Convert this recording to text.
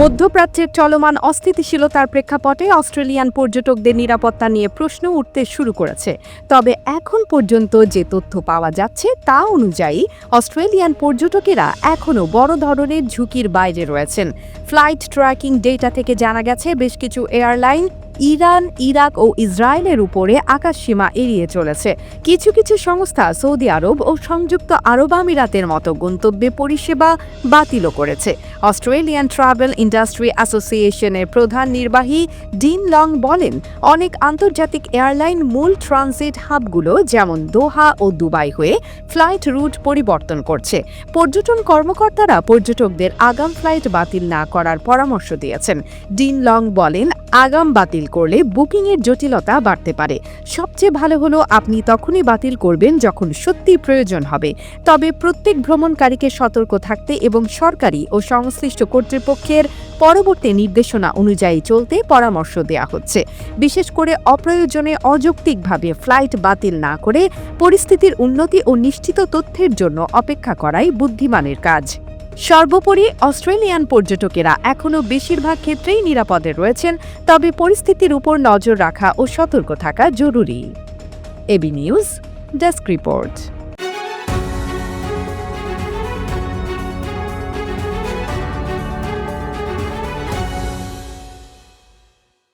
মধ্যপ্রাচ্যের চলমান অস্থিতিশীলতার প্রেক্ষাপটে অস্ট্রেলিয়ান পর্যটকদের নিরাপত্তা নিয়ে প্রশ্ন উঠতে শুরু করেছে। তবে এখন পর্যন্ত যে তথ্য পাওয়া যাচ্ছে তা অনুযায়ী অস্ট্রেলিয়ান পর্যটকেরা এখনও বড় ধরনের ঝুঁকির বাইরে রয়েছেন। ফ্লাইট ট্র্যাকিং ডেটা থেকে জানা গেছে, বেশ কিছু এয়ারলাইন ইরান, ইরাক ও ইসরায়েলের উপরে আকাশসীমা এড়িয়ে চলেছে। কিছু কিছু সংস্থা সৌদি আরব ও সংযুক্ত আরব আমিরাতের মতো গন্তব্যে পরিষেবা বাতিলও করেছে। অস্ট্রেলিয়ান ট্রাভেল ইন্ডাস্ট্রি অ্যাসোসিয়েশনের প্রধান নির্বাহী ডিন লং বলেন, অনেক আন্তর্জাতিক এয়ারলাইন মূল ট্রানজিট হাবগুলো যেমন দোহা ও দুবাই হয়ে ফ্লাইট রুট পরিবর্তন করছে। পর্যটন কর্মকর্তারা পর্যটকদের আগাম ফ্লাইট বাতিল না করার পরামর্শ দিয়েছেন। ডিন লং বলেন আগাম বাতিল করলে বুকিংয়ের জটিলতা বাড়তে পারে। সবচেয়ে ভালো হলো আপনি তখনই বাতিল করবেন যখন সত্যি প্রয়োজন হবে। তবে প্রত্যেক ভ্রমণকারীকে সতর্ক থাকতে এবং সরকারি ও সংশ্লিষ্ট কর্তৃপক্ষের পরবর্তী নির্দেশনা অনুযায়ী চলতে পরামর্শ দেওয়া হচ্ছে। বিশেষ করে অপ্রয়োজনে অযৌক্তিকভাবে ফ্লাইট বাতিল না করে পরিস্থিতির উন্নতি ও নিশ্চিত তথ্যের জন্য অপেক্ষা করাই বুদ্ধিমানের কাজ। সর্বোপরি অস্ট্রেলিয়ান পর্যটকেরা এখনও বেশিরভাগ ক্ষেত্রেই নিরাপদে রয়েছেন, তবে পরিস্থিতির উপর নজর রাখা ও সতর্ক থাকা জরুরি। AB news, desk report.